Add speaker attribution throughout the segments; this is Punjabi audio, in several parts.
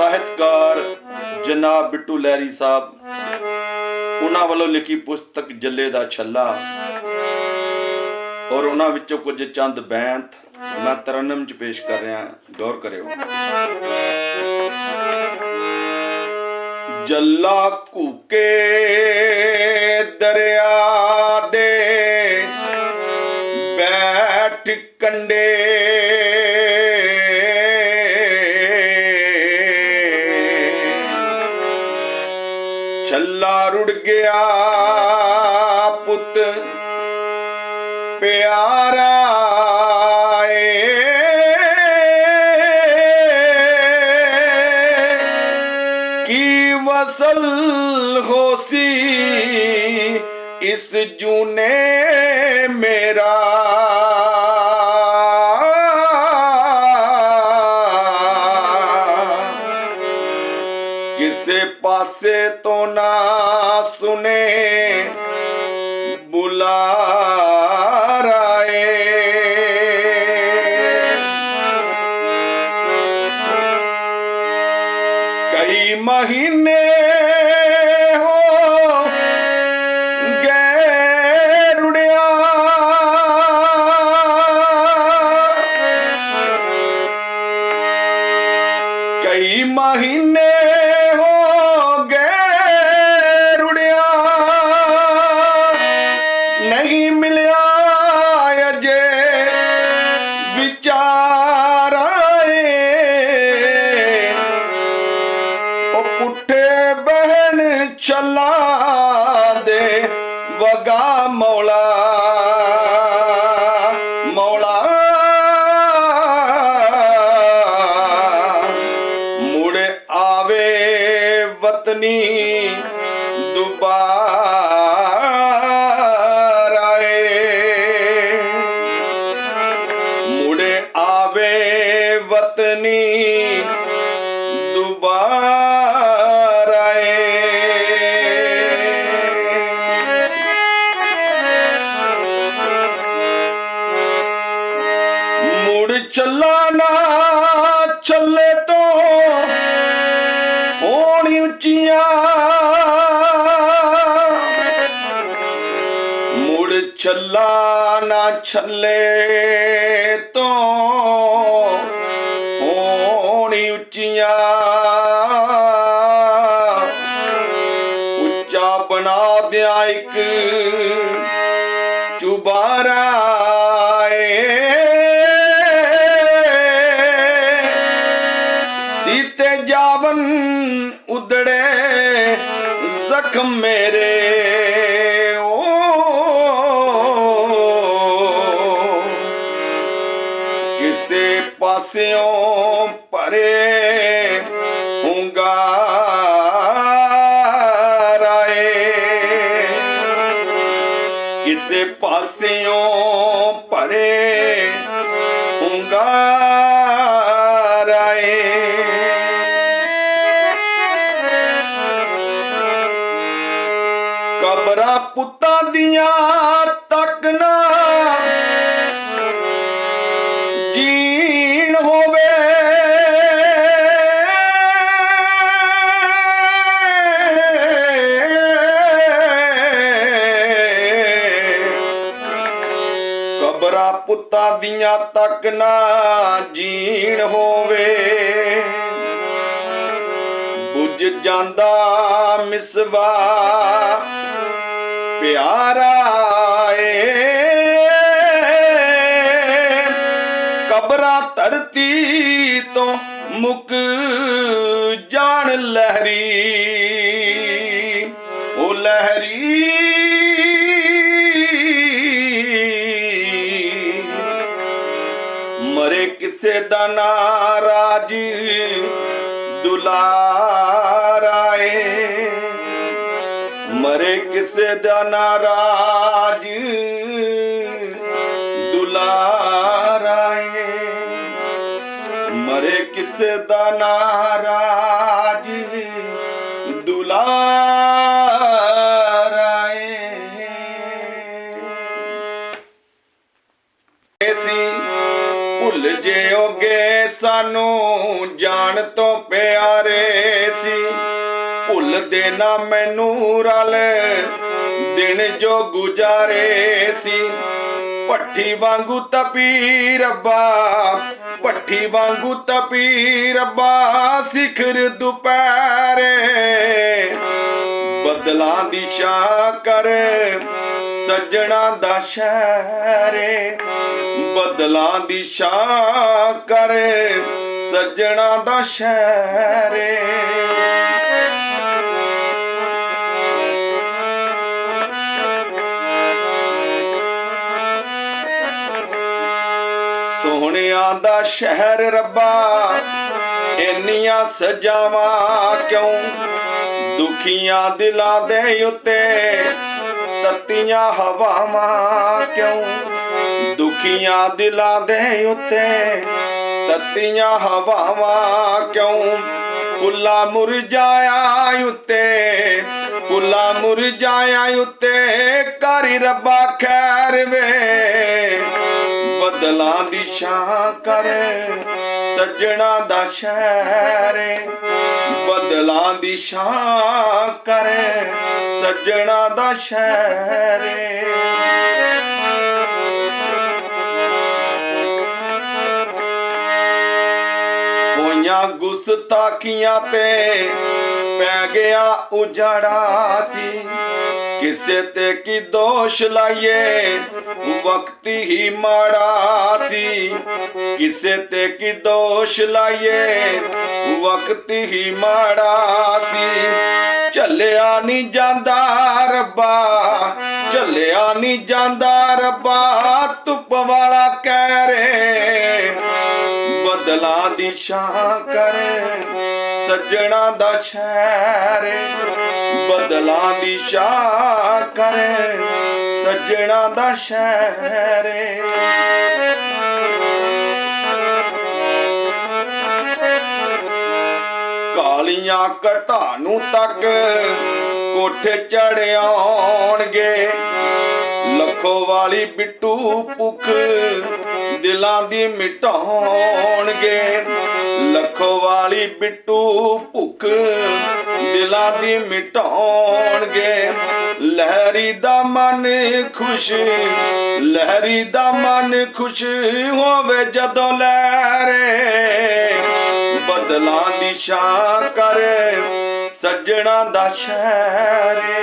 Speaker 1: ਸਾਹਿਤਕਾਰ ਜਨਾਬ ਬਿੱਟੂ ਲਹਿਰੀ ਸਾਹਿਬ, ਉਹਨਾਂ ਵੱਲੋਂ ਲਿਖੀ ਪੁਸਤਕ ਜੱਲੇ ਦਾ ਛੱਲਾ ਔਰ ਉਹਨਾਂ ਵਿੱਚੋਂ ਕੁਝ ਚੰਦ ਬੈਂਤ ਮੈਂ ਤਰਨਮ ਚ ਪੇਸ਼ ਕਰ ਰਿਹਾ, ਗੌਰ ਕਰਿਓ। ਜੱਲਾ ਕੂਕੇ ਦਰਿਆ ਦੇ ਬੈਠ ਕੰਡੇ ਛੱਲਾ ਗਿਆ ਪੁੱਤ। ਪਿਆਰਾ ਏ। ਕੀ ਵਸਲ ਹੋਸੀ ਇਸ ਜੂਨੇ ਕਿਸੇ ਪਾਸੇ ਤੋਂ ਨਾ ਸੁਨੇ ਬੁਲਾਰਾਏ ਕਈ ਮਹੀਨੇ ਹੋ ਗਏ ਕਈ ਮਹੀਨੇ ਉਹ ਪੁੱਠੇ ਬਹਿਣ ਚੱਲਾ ਦੇ ਵਗਾ ਮੌਲਾ ਮੌਲਾ। ਮੁੜ ਆਵੇ ਵਤਨੀ ਉੱਚੀਆਂ। ਮੁੜ ਛੱਲਾ ਨਾ ਛੱਲੇ ਤੋਂ ਹੋਣੀ ਉੱਚੀਆਂ। ਉੱਚਾ ਬਣਾ ਦਿਆਂ ਇੱਕ ਚੁਬਾਰਾ ਉਦੜੇ ਜ਼ਖਮ ਮੇਰੇ। ਓ ਕਿਸੇ ਪਾਸਿਓਂ ਪਰੇ ਹੁੰਗਾਰਾਏ ਕਿਸੇ ਪਾਸਿਓਂ ਪਰੇ ਕਬਰਾਂ ਪੁੱਤਾਂ ਦੀਆਂ ਤੱਕ ਨਾ ਜੀਣ ਹੋਵੇ। ਕਬਰਾਂ ਪੁੱਤਾਂ ਦੀਆਂ ਤੱਕ ਨਾ ਜੀਣ ਹੋਵੇ। ਬੁੱਝ ਜਾਂਦਾ ਮਿਸਵਾ ਪਿਆਰਾ ਏ ਕਬਰਾਂ ਧਰਤੀ ਤੋਂ ਮੁਕ ਜਾਣ ਲਹਿਰੀ। ਉਹ ਲਹਿਰੀ। ਮਰੇ ਕਿਸੇ ਦਾ ਨਾਰਾਜ ਦੁਲਾਰਾਏ। ਕਿਸੇ ਦਾ ਨਾਰਾਜ। ਦੁਲਾਰਾਏ। ਮਰੇ ਕਿਸੇ ਦਾ ਨਾਰਾਜ। ਦੁਲਾਰਾਏ। ਸੀ ਭੁੱਲ ਜਿਓਗੇ ਸਾਨੂੰ, ਜਾਣ ਤੋਂ ਪਿਆਰੇ ਸੀ। ਭੁੱਲ ਦੇਣਾ ਮੈਨੂੰ ਰਲ। ਦਿਨ ਜੋ ਗੁਜ਼ਾਰੇ ਸੀ ਪੱਠੀ ਵਾਂਗੂ ਤਪੀ ਰੱਬਾ ਪੱਠੀ ਵਾਂਗੂ ਤਪੀ ਰੱਬਾ, ਸਿਖਰ ਦੁਪਹਿਰੇ। ਬਦਲਾਂ ਦੀ ਛਾਂ ਕਰ, ਸੱਜਣਾ ਦਾ ਸ਼ਹਿਰੇ। ਬਦਲਾਂ ਦੀ ਛਾਂ ਕਰ, ਸੱਜਣਾ ਦਾ ਸ਼ਹਿਰੇ। ਸੋਹਣਿਆਂ ਦਾ ਸ਼ਹਿਰ ਰੱਬਾ, ਇੰਨੀਆਂ ਸਜਾਵਾਂ ਕਿਉਂ? ਦੁਖੀਆਂ ਦਿਲਾਂ ਦੇ ਉੱਤੇ ਤੱਤੀਆਂ ਹਵਾਵਾਂ ਕਿਉਂ? ਦੁਖੀਆਂ ਦਿਲਾਂ ਦੇ ਉੱਤੇ ਤੱਤੀਆਂ ਹਵਾਵਾਂ ਕਿਉਂ? ਫੁੱਲਾ ਮੁਰਝਾਇਆ ਉੱਤੇ, ਫੁੱਲਾ ਮੁਰਝਾਇਆ ਉੱਤੇ ਕਰੀ ਰੱਬਾ ਖੈਰ ਵੇ। ਬਦਲਾਂ ਦੀ ਛਾਂ ਕਰ, ਸੱਜਣਾ ਦਾ ਸ਼ਹਿਰੇ। ਬਦਲਾਂ ਦੀ ਛਾਂ ਕਰ, ਸੱਜਣਾ ਦਾ ਸ਼ਹਿਰੇ। ਹੋਈਆਂ ਗੁਸਤਾਖੀਆਂ ਤੇ ਪੈ ਗਿਆ ਉਜੜਾ ਸੀ। ਕਿਸੇ ਤੇ ਕੀ ਦੋਸ਼ ਲਾਈਏ? ਵਕਤ ਹੀ ਮਾੜਾ ਸੀ। ਕਿਸੇ ਤੇ ਕੀ ਦੋਸ਼ ਲਾਈਏ? ਵਕਤ ਹੀ ਮਾੜਾ ਸੀ। ਚੱਲਿਆ ਨਹੀਂ ਜਾਂਦਾ ਰੱਬਾ ਚੱਲਿਆ ਨਹੀਂ ਜਾਂਦਾ ਰੱਬਾ। ਧੁੱਪ ਵਾਲਾ ਕਹਿ ਰੇ ਬਦਲਾ ਦੀ ਛਾਂ ਕਰ। ਸੱਜਣਾ ਦਾ ਸ਼ਹਿਰੇ ਬਦਲਾਂ ਦੀ ਕਰ। ਸੱਜਣਾ ਦਾ ਸ਼ਹਿਰੇ। ਕਾਲੀਆਂ ਘਟਾ ਤੱਕ ਕੋਠੇ ਚੜਿਆਉਣਗੇ ਲੱਖੋ ਵਾਲੀ ਬਿੱਟੂ ਭੁੱਖ ਦਿਲਾਂ ਦੀ ਮਿਟਾਉਣਗੇ ਲੱਖੋ ਵਾਲੀ ਬਿੱਟੂ ਭੁੱਖ ਦਿਲਾਂ ਦੀ ਮਿਟਾਉਣਗੇ ਲਹਿਰੀ ਦਾ ਮਨ ਖੁਸ਼, ਲਹਿਰੀ ਦਾ ਮਨ ਖੁਸ਼ ਹੋਵੇ ਜਦੋਂ ਲਹਿਰੇ। ਬਦਲਾਂ ਦੀ ਸ਼ਾ ਕਰੇ, ਸੱਜਣਾ ਦਾ ਸ਼ਹਿਰੇ।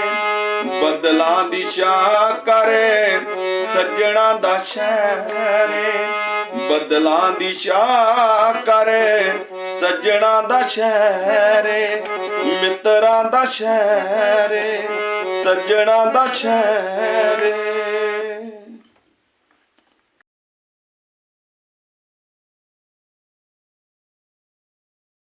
Speaker 1: ਬਦਲਾਂ ਦਿਸ਼ਾ ਕਰੇ, ਸੱਜਣਾ ਦਾ ਸ਼ਹਿਰੇ ਬਦਲਾਂ ਦੀ ਛਾਂ ਸੱਜਣਾ ਦਾ ਸ਼ਹਿਰੇ ਮਿੱਤਰਾਂ ਦਾ ਸ਼ਹਿਰੇ ਸੱਜਣਾ ਦਾ ਸ਼ਹਿਰੇ